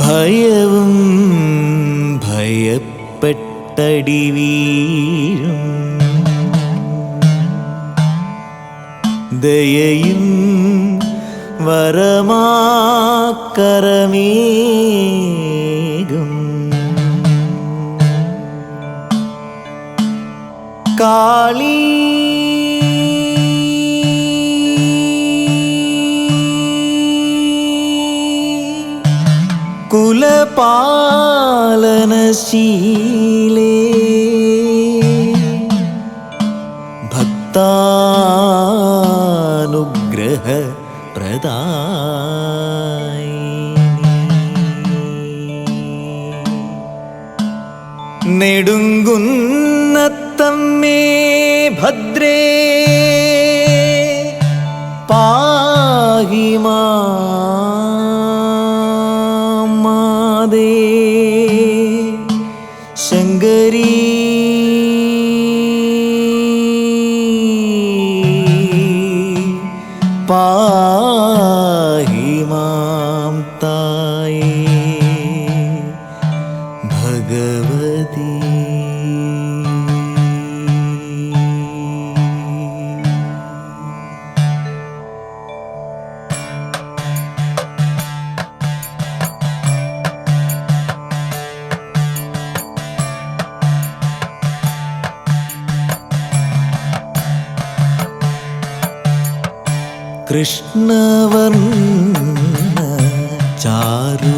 ഭയവും ഭയപ്പെട്ടടി വീഴും. ദയയും വരമാക്കരമേകും. കാളീ കുലപാലനശീലേ ഭക്താനുഗ്രഹ നെടുങ്കുന്നത്തമ്മേ ഭദ്രേ. शंगरी। पाहि माँ ताये भगवती। കൃഷ്ണവർണ ചാരുഗാത്രേ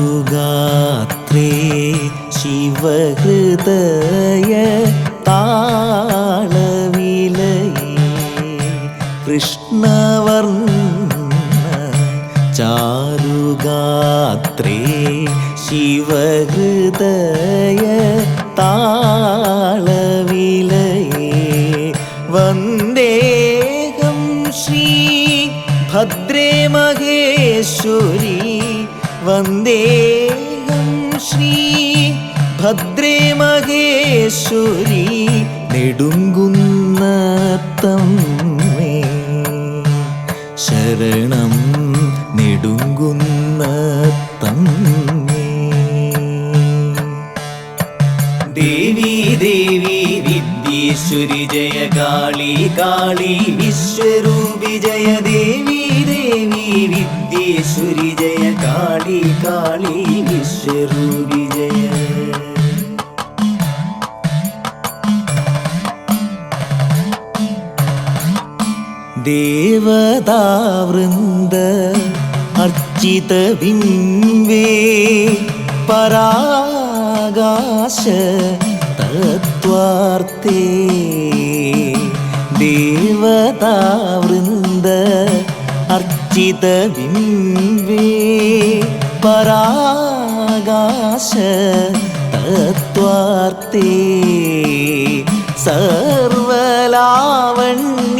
ശിവഹൃദയ താളവിലയേ. കൃഷ്ണവർണ ചാരുഗാത്രേ ശിവഹൃദയ താളവിലയേ മഹേശ്വരി വന്ദേഹം ശ്രീ ഭദ്രേ മഹേശ്വരി നെടുങ്കുന്നത്തമ്മേ ശരണം നെടുങ്കുന്നത്തം ദേവി ദേവി വിദ്യേശ്വരി ജയ കാളി കാളി വിശ്വരൂപി ജയ ദേവി വിദ്യേശ്വരി ജയ കാളി കാളി വിശ്വരൂപി ജയ. ദേവതാവൃന്ദ അർച്ചിത ബിംബേ പരാകാശ തത്വാർത്തേ ദേവതാവൃന്ദ ബിംബേ പരാകാശ തത്വാർത്തേ സർവലാവണ്യ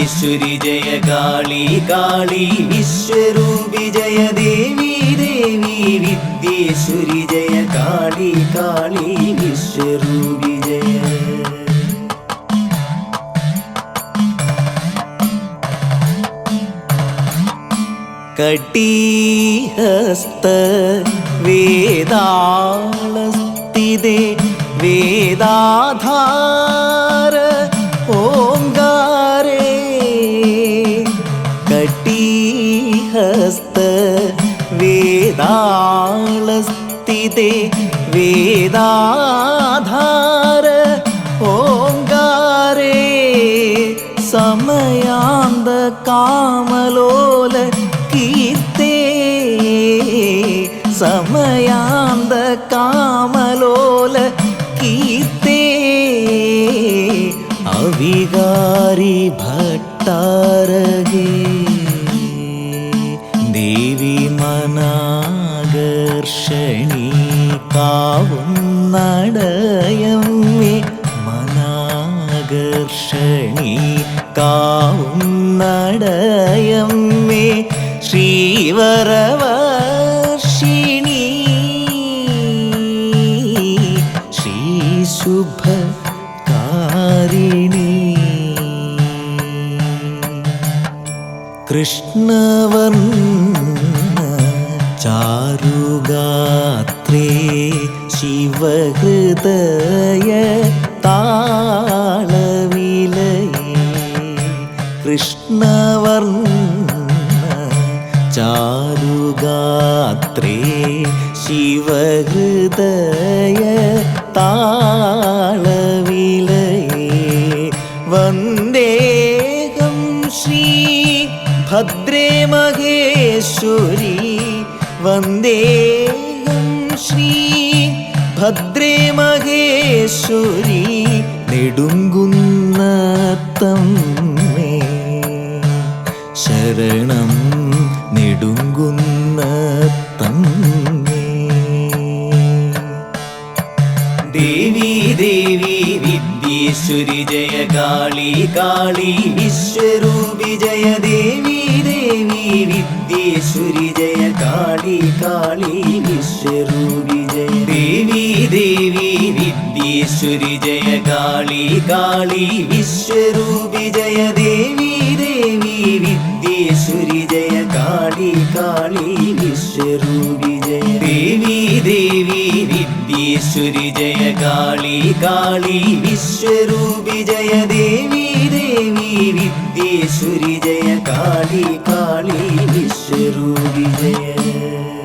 വിദ്യേശ്വരി ജയ കാളി കാളി വിശ്വരൂപി ജയ ദേവി ദേവി വിദ്യേശ്വരി ജയ കാളി കാളി വിശ്വരൂപി ജയ കടീഹസ്ത വേദാളസ്തിദേ വേദാധാര ते वेदाधार। ओङ्गारे समयान्द कामलोल कीर्ते। समयान्द कामलोल कीर्ते। अविगारि भट्टारगे। देवी मनागर्षणी। കാവും നടയമ്മേ മനാകർഷണി കാവും നടയമ്മേ ശ്രീവരവർഷിണി ശ്രീശുഭ കാരിണി കൃഷ്ണവർണ്ണ ചാരുഗാത്രേ ശിവഹൃദയ താളവിലയേ കൃഷ്ണവർണ ചാരുഗാത്രേ ശിവഹൃദയ താളവിലയേ വന്ദേഹം ശ്രീ ഭദ്രേ മഹേശ്വരി വന്ദേഹം ശ്രീ ഭദ്രേ മഹേശ്വരി നെടുങ്കുന്നത്തമ്മേ. ശരണം നെടുങ്കുന്നത്തമ്മേ. ദേവി ദേവി വിദ്യേശ്വരി ജയ കാളി കാളി വിശ്വരൂപി വിദ്യേശ്വരി ജയ കാളി കാളി വിശ്വരൂപി ജയ ദേവി ദേവി വിദ്യേശ്വരി ജയ കാളി കാളി വിശ്വരൂപി ജയ ദേവി ദേവി വിദ്യേശ്വരി ജയ കാളി കാളി വിശ്വരൂപി ജയ ദേവി ദേവി വിദ്യേശ്വരി ജയ കാളി കാളി വിശ്വരൂപി ജയ ദേവി ദേവി വിദ്യേശ്വരി ജയ കാളി കാളി വിശ്വരൂപി ജയ